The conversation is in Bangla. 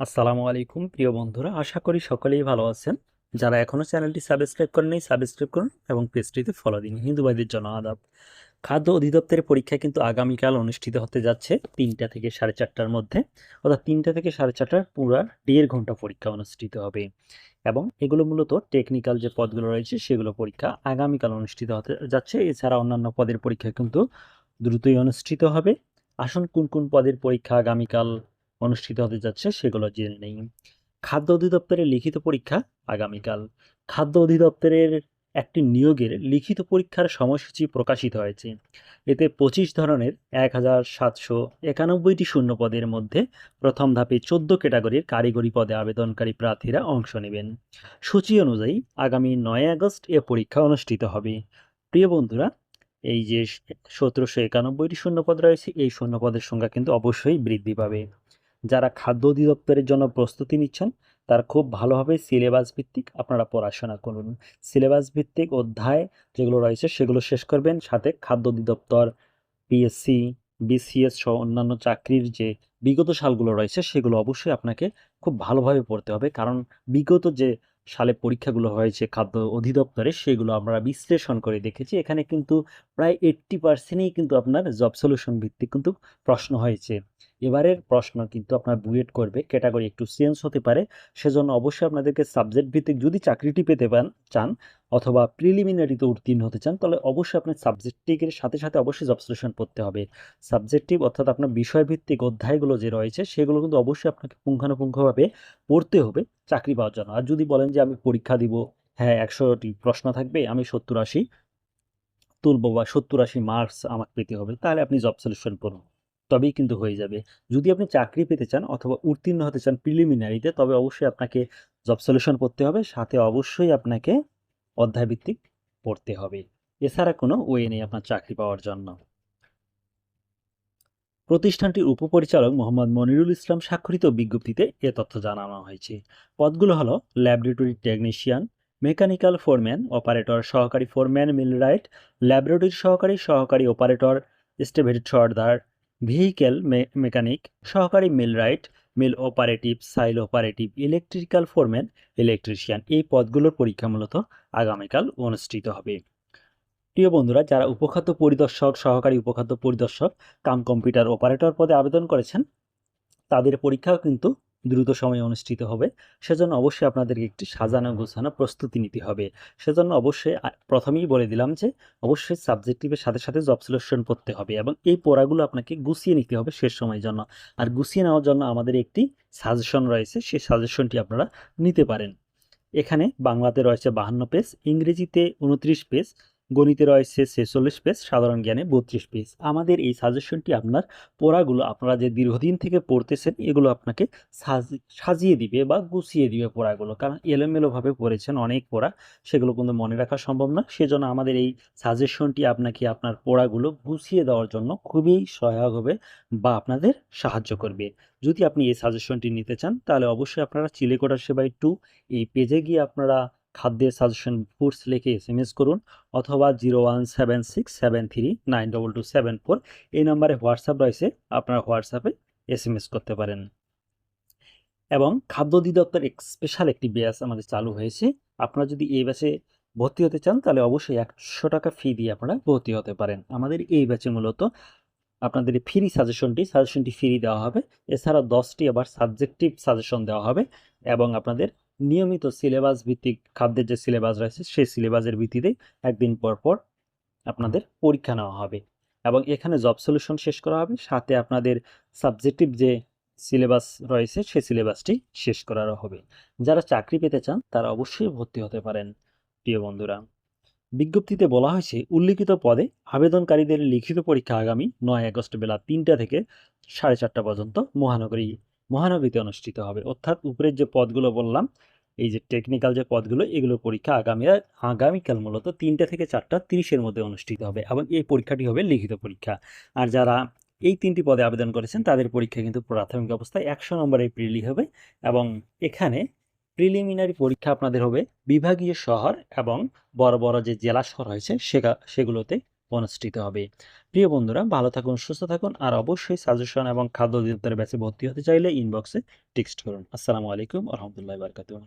আসসালামু আলাইকুম, প্রিয় বন্ধুরা। আশা করি সকলেই ভালো আছেন। যারা এখনও চ্যানেলটি সাবস্ক্রাইব করেন নাই, সাবস্ক্রাইব করুন এবং পেজটিতে ফলো দিন। হিন্দু জন্য আদাব। খাদ্য অধিদপ্তরের পরীক্ষা কিন্তু আগামীকাল অনুষ্ঠিত হতে যাচ্ছে তিনটা থেকে সাড়ে চারটার মধ্যে। অর্থাৎ তিনটা থেকে সাড়ে চারটার পুরা দেড় ঘণ্টা পরীক্ষা অনুষ্ঠিত হবে। এবং এগুলো মূলত টেকনিক্যাল যে পদগুলো রয়েছে, সেগুলো পরীক্ষা আগামীকাল অনুষ্ঠিত হতে যাচ্ছে। এছাড়া অন্যান্য পদের পরীক্ষা কিন্তু দ্রুতই অনুষ্ঠিত হবে। আসুন, কোন কোন পদের পরীক্ষা আগামীকাল অনুষ্ঠিত হতে যাচ্ছে সেগুলো জেনে নেই। খাদ্য অধিদপ্তরের লিখিত পরীক্ষা আগামীকাল। খাদ্য অধিদপ্তরের একটি নিয়োগের লিখিত পরীক্ষার সময়সূচি প্রকাশিত হয়েছে। এতে পঁচিশ ধরনের এক হাজার সাতশো একানব্বইটি শূন্য পদের মধ্যে প্রথম ধাপে চোদ্দ ক্যাটাগরির কারিগরি পদে আবেদনকারী প্রার্থীরা অংশ নেবেন। সূচি অনুযায়ী আগামী নয় আগস্ট এ পরীক্ষা অনুষ্ঠিত হবে। প্রিয় বন্ধুরা, এই যে সতেরোশো একানব্বইটি শূন্যপদ রয়েছে, এই শূন্যপদের সংখ্যা কিন্তু অবশ্যই বৃদ্ধি পাবে। যারা খাদ্য অধিদপ্তরের জন্য প্রস্তুতি নিচ্ছেন, তার খুব ভালোভাবে সিলেবাস ভিত্তিক আপনারা পড়াশোনা করুন। সিলেবাস ভিত্তিক অধ্যায় যেগুলো রয়েছে, সেগুলো শেষ করবেন। সাথে খাদ্য অধিদপ্তর পিএসসি বিসিএস সহ অন্যান্য চাকরির যে বিগত সালগুলো রয়েছে, সেগুলো অবশ্যই আপনাকে খুব ভালোভাবে পড়তে হবে। কারণ বিগত যে সালে পরীক্ষাগুলো হয়েছে খাদ্য অধিদপ্তরে, সেগুলো আমরা বিশ্লেষণ করে দেখেছি। এখানে কিন্তু প্রায় এইট্টি পার্সেন্টই কিন্তু আপনার জব সলিউশন ভিত্তিক কিন্তু প্রশ্ন হয়েছে। এবারের প্রশ্ন কিন্তু আপনার বুয়েট করবে ক্যাটাগরি একটু চেঞ্জ হতে পারে। সেজন্য অবশ্যই আপনাদেরকে সাবজেক্ট ভিত্তিক যদি চাকরিটি পেতে পান, চান অথবা প্রিলিমিনারিতে উত্তীর্ণ হতে চান, তাহলে অবশ্যই আপনার সাবজেক্টিভের সাথে সাথে অবশ্যই জব সলিউশন পড়তে হবে। সাবজেক্টিভ অর্থাৎ আপনার বিষয়ভিত্তিক অধ্যায়গুলো যে রয়েছে, সেগুলো কিন্তু অবশ্যই আপনাকে পুঙ্খানুপুঙ্খভাবে পড়তে হবে চাকরি পাওয়ার জন্য। আর যদি বলেন যে আমি পরীক্ষা দিব হ্যাঁ একশোটি প্রশ্ন থাকবে, আমি সত্তর আশি তুলবো বা সত্তর আশি মার্কস আমাকে পেতে হবে, তাহলে আপনি জব সলিউশন পড়ুন তবেই কিন্তু হয়ে যাবে। যদি আপনি চাকরি পেতে চান অথবা উত্তীর্ণ হতে চান প্রিলিমিনারিতে তবে অবশ্যই আপনাকে জব সলিউশন পড়তে হবে, সাথে অবশ্যই আপনাকে অধ্যায়ভিত্তিক পড়তে হবে। এছাড়া কোনো ওয়ে নেই আপনার চাকরি পাওয়ার জন্য। প্রতিষ্ঠানটির উপপরিচালক মোহাম্মদ মনিরুল ইসলাম স্বাক্ষরিত বিজ্ঞপ্তিতে এ তথ্য জানানো হয়েছে। পদগুলো হলো laboratory technician, mechanical foreman, operator সহকারী ফোরম্যান মিলরাইট, ল্যাবরেটরি সহকারী সহকারী অপারেটর স্টেভেটেড সর্দার ভেহিকেল মেকানিক, সহকারী মিলরাইট মিল অপারেটিভ সাইল অপারেটিভ ইলেকট্রিক্যাল ফোরম্যান ইলেকট্রিশিয়ান এই পদগুলোর পরীক্ষা মূলত আগামীকাল অনুষ্ঠিত হবে। প্রিয় বন্ধুরা, যারা উপখাদ্য পরিদর্শক, সহকারী উপখাদ্য পরিদর্শক, কাম কম্পিউটার অপারেটর পদে আবেদন করেছেন, তাদের পরীক্ষাও কিন্তু দ্রুত সময়ে অনুষ্ঠিত হবে। সেজন্য অবশ্যই আপনাদেরকে একটি সাজানো গোছানো প্রস্তুতি নিতে হবে। সেজন্য অবশ্যই প্রথমেই বলে দিলাম যে, অবশ্যই সাবজেক্টিভের সাথে সাথে জব সিলেকশন পড়তে হবে এবং এই পড়াগুলো আপনাকে গুছিয়ে নিতে হবে শেষ সময়ের জন্য। আর গুছিয়ে নেওয়ার জন্য আমাদের একটি সাজেশন রয়েছে, সেই সাজেশনটি আপনারা নিতে পারেন। এখানে বাংলাতে রয়েছে বাহান্ন পেজ ইংরেজিতে উনত্রিশ পেজ গণিতে রয়েছে ছেচল্লিশ পেজ সাধারণ জ্ঞানে বত্রিশ পেজ আমাদের এই সাজেশনটি আপনার পড়াগুলো আপনারা যে দীর্ঘদিন থেকে পড়তেছেন, এগুলো আপনাকে সাজি- সাজিয়ে দিবে বা গুছিয়ে দিবে পড়াগুলো। কারণ এলোমেলোভাবে পড়েছেন অনেক পড়া, সেগুলো কিন্তু মনে রাখা সম্ভব না। সেজন্য আমাদের এই সাজেশনটি আপনাকে আপনার পড়াগুলো গুছিয়ে দেওয়ার জন্য খুবই সহায়ক হবে বা আপনাদের সাহায্য করবে। যদি আপনি এই সাজেশনটি নিতে চান, তাহলে অবশ্যই আপনারা চিলেকোটা সেবাই টু এই পেজে গিয়ে আপনারা খাদ্যের সাজেশন কোর্স লিখে এস এম এস করুন অথবা zero one seven six seven three nine double two seven four এই নাম্বারে হোয়াটসঅ্যাপ রয়েছে, আপনারা হোয়াটসঅ্যাপে এস এম এস করতে পারেন। এবং খাদ্য অধিদপ্তর স্পেশাল একটি ব্যাচ আমাদের চালু হয়েছে। আপনারা যদি এই ব্যাচে ভর্তি হতে চান, তাহলে অবশ্যই একশো টাকা ফি দিয়ে আপনারা ভর্তি হতে পারেন। আমাদের এই ব্যাচে মূলত আপনাদের ফ্রি সাজেশনটি সাজেশনটি ফ্রি দেওয়া হবে। এছাড়া দশটি আবার সাবজেক্টিভ সাজেশন দেওয়া হবে এবং আপনাদের নিয়মিত সিলেবাস ভিত্তিক খাদ্যের যে সিলেবাস রয়েছে, সেই সিলেবাসের ভিত্তিতে একদিন পর পর আপনাদের পরীক্ষা নেওয়া হবে এবং এখানে জব সলিউশন শেষ করা হবে। সাথে আপনাদের সাবজেক্টিভ যে সিলেবাস রয়েছে, সেই সিলেবাসটি শেষ করারও হবে। যারা চাকরি পেতে চান, তারা অবশ্যই ভর্তি হতে পারেন, প্রিয় বন্ধুরা। বিজ্ঞপ্তিতে বলা হয়েছে, উল্লিখিত পদে আবেদনকারীদের লিখিত পরীক্ষা আগামী নয় আগস্ট বেলা তিনটা থেকে সাড়ে চারটা পর্যন্ত মহানগরী মহানগরীতে অনুষ্ঠিত হবে। অর্থাৎ উপরের যে পদগুলো বললাম, এই যে টেকনিক্যাল যে পদগুলো, এগুলো পরীক্ষা আগামী, আগামীকাল মূলত তিনটা থেকে চারটা তিরিশের মধ্যে অনুষ্ঠিত হবে এবং এই পরীক্ষাটি হবে লিখিত পরীক্ষা। আর যারা এই তিনটি পদে আবেদন করেছেন, তাদের পরীক্ষা কিন্তু প্রাথমিক অবস্থায় একশো নম্বরের প্রিলি হবে এবং এখানে প্রিলিমিনারি পরীক্ষা আপনাদের হবে বিভাগীয় শহর এবং বড় বড় যে জেলা শহর হয়েছে সেগা, সেগুলোতে অনুষ্ঠিত হবে। প্রিয় বন্ধুরা, ভালো থাকুন, সুস্থ থাকুন আর অবশ্যই সাজেশন এবং খাদ্য অধিদপ্তরের ব্যাচে ভর্তি হতে চাইলে ইনবক্সে টেক্সট করুন। আসসালামু আলাইকুম রহমতুল্লাহ বারকাতুহ।